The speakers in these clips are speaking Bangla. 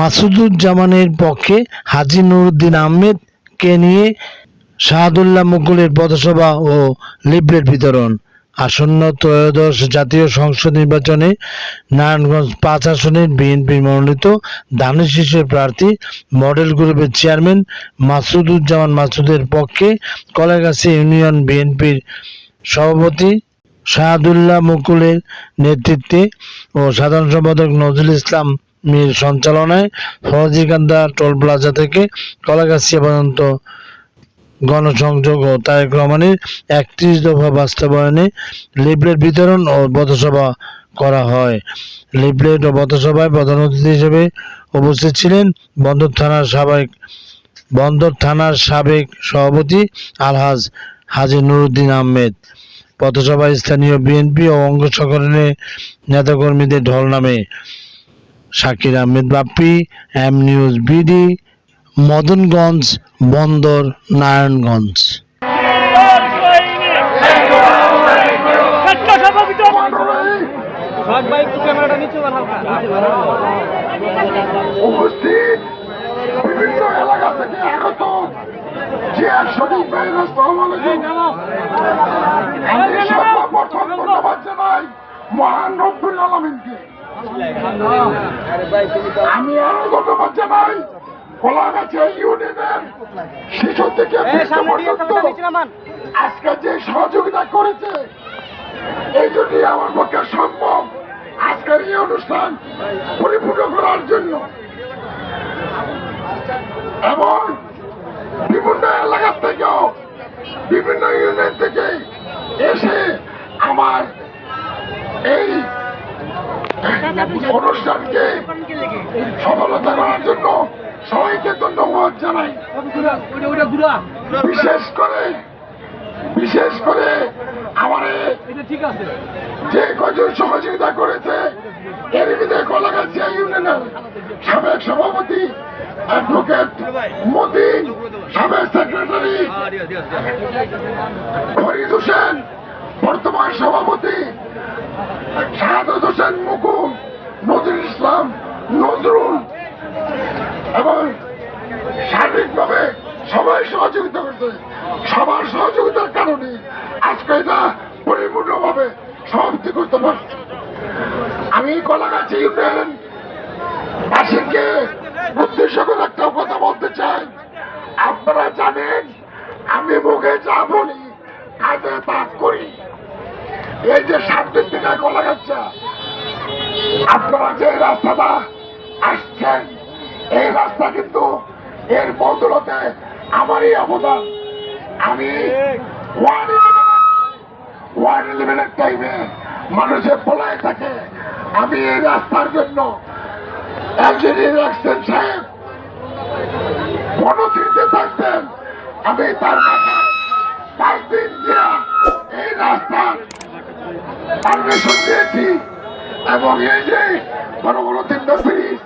মাসুদুজ্জামানের পক্ষে হাজী নুরুদ্দিন আহমেদকে নিয়ে শাহাদুল্লাহ মুকুলের পথসভা ও লিফলেট বিতরণ। আসন্ন ত্রয়োদশ জাতীয় সংসদ নির্বাচনে নারায়ণগঞ্জ পাঁচ আসনের বিএনপি মনোনীত ধানের শীর্ষের প্রার্থী মডেল গ্রুপের চেয়ারম্যান মাসুদুজ্জামান মাসুদের পক্ষে কলাগাছি ইউনিয়ন বিএনপির সভাপতি শাহাদুল্লাহ মুকুলের নেতৃত্বে ও সাধারণ সম্পাদক নজরুল ইসলাম মীর সঞ্চালনায় ফরাজিকান্দা টোল প্লাজা থেকে কলাগাছিয়া পর্যন্ত গণসংযোগ ও তারেক রহমানের একত্রিশ দফা বাস্তবায়নে লিফলেট বিতরণ ও পথসভা করা হয়। লিফলেট ও পথসভায় প্রধান অতিথি হিসেবে উপস্থিত ছিলেন বন্দর থানার সাবেক বন্দর থানার সাবেক সভাপতি আলহাজ হাজী নুরুদ্দিন আহমেদ। পথসভায় স্থানীয় বিএনপি ও অঙ্গ সংগঠনের নেতাকর্মীদের ঢল নামে Shakir Ahmed Bappi M News BD Madanganj Bandar Narayanganj. মহান রব্বুল আলমিনকে। আমি আরও ধন্যবাদ জানাই ইউনিয়নের শিশু থেকে আজকে যে সহযোগিতা করেছে এই জন্য আমার পক্ষে সম্ভব। আজকের এই অনুষ্ঠান পরিপূর্ণ করার জন্য। এবং বিভিন্ন এলাকার থেকেও বিভিন্ন ইউনিয়ন থেকে এসে আমার এই অনুষ্ঠানকে সফলতা করার জন্য সবাইকে ধন্যবাদ জানাই। বিশেষ করে বিশেষ করে আমার যে কজন সহযোগিতা করেছে এর ভিতরে কলাগাছিয়া ইউনিয়নের সাবেক সভাপতি অ্যাডভোকেট মতিন সাবেক সেক্রেটারি ফরিদ হোসেন, বর্তমান সভাপতি শাহাদত হোসেন মুকুল নজরুল ইসলাম, নজরুল। এবং সার্বিকভাবে সবাই সহযোগিতা করছে। সবার সহযোগিতার কারণে আজকে এটা পরিপূর্ণভাবে সমাপ্তি করতে পারছি। আমি কলাগাছি ইউনিয়ন বাসীকে উদ্দেশ্য করে একটা কথা বলতে চাই। আপনারা জানেন, আমি মুখে যা বলি, কাজে তা করি। এই যে সামনের দিকে কলাগাছা আপনারা যে রাস্তাটা আসছেন, এই রাস্তা কিন্তু এর বদলতে আমারই অবদান। আমি ওয়ান ওয়ান ইলেভেনের টাইমে মানুষের পলায় থাকে, আমি এই রাস্তার জন্য ইঞ্জিনিয়ার রাখছেন সাহেব। বনশ্রীতে থাকতেন, আমি তার কাছে পারমিশন দিয়েছি এবং এই যে বড় বড় তিনটা ব্রিজ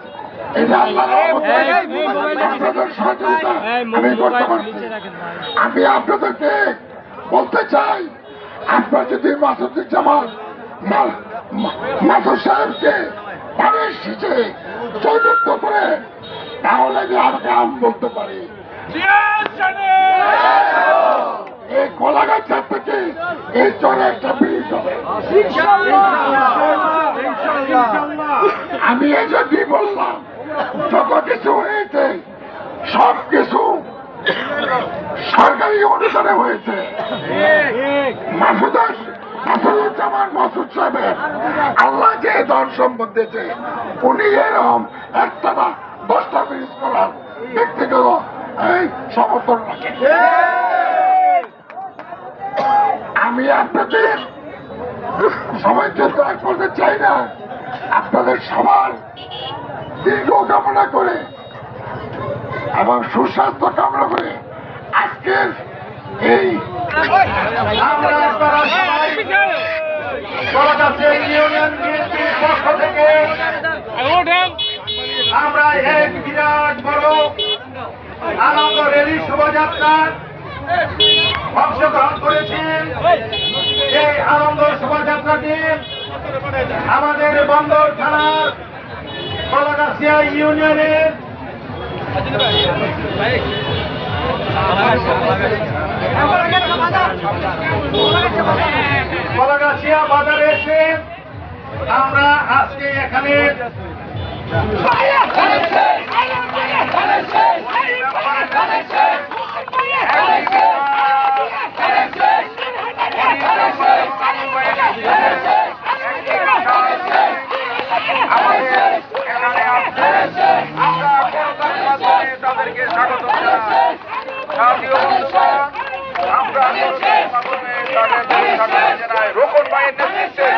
এটা আপনাদের সহযোগিতা আমি করতে পারছি। আমি আপনাদেরকে বলতে চাই আপনার যদি মাসুদুজ্জামান মা- মা- মাসুদ সাহেবকে পানের শীতে চৌযুক্ত করে তাহলে আমি আর গ্রাম বলতে পারি। এই কলাগাছা থেকে এই চরে একটা ব্রিজ আমি এই জন্যই বললাম, যত কিছু হয়েছে, সব কিছু সরকারি অনুসারে হয়েছে। মাসুদাস, মাসুদুজ্জামান মাসুদ সাহেবের আল্লাহ যে ধন সম্পদ উনি এরকম একটা দশটা ব্রিজ করার ব্যক্তিগত এই সমর্থন রাখে আমি আপনাদের সবাই চিন্তা করতে চাই না। আপনাদের সবার দীর্ঘ কামনা করে এবং সুস্বাস্থ্য কামনা করে আজকের এই আমরা এক বিরাট বড় আনন্দ রেলি শোভাযাত্রার অংশগ্রহণ করেছি। এই। আনন্দ শোভাযাত্রাটি আমাদের বন্দর থানার কলাগাছিয়া ইউনিয়নের কলাগাছিয়া বাজারে এসে আমরা আজকে এখানে তাদেরকে স্বাগত জানাই। জাতীয় বন্ধুগণ আমরা মাধ্যমে তাদেরকে স্বাগত জানাই রোকন ভাইয়ের নেতৃত্বে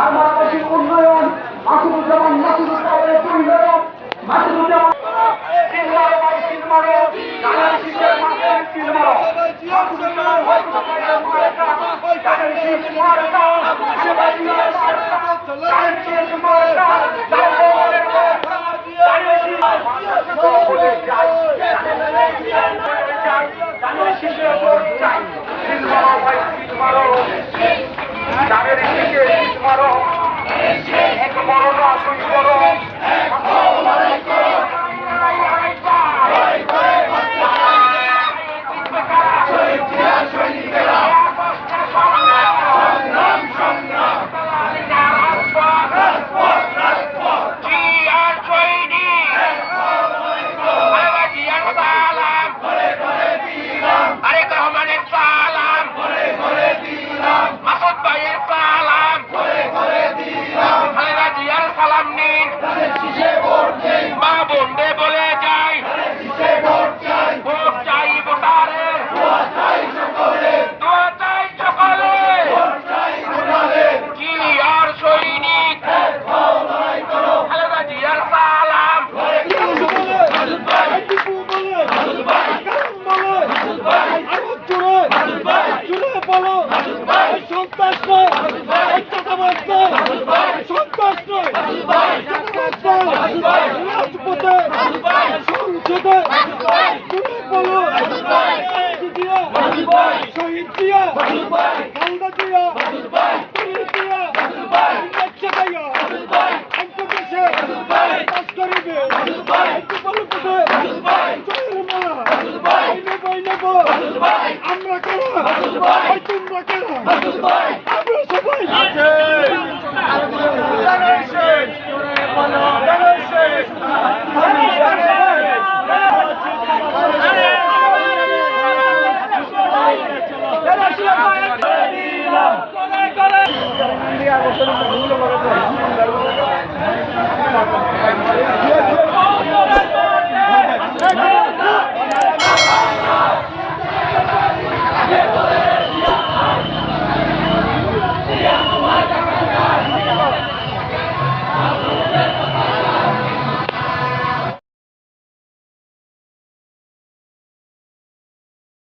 উন্নয়ন উন্নয়ন মাসুদুজ্জামান মাঠে সিলমারো মাসুদুজ্জামান ভাই শহীদ দিয়া হালদা দিয়া একটু দেশে কাজ করিবে একটু বলো কোথায় চলের মালা নেব নেব আমরা কেনা তোমরা কেনা আমরা সবাই। দিলাম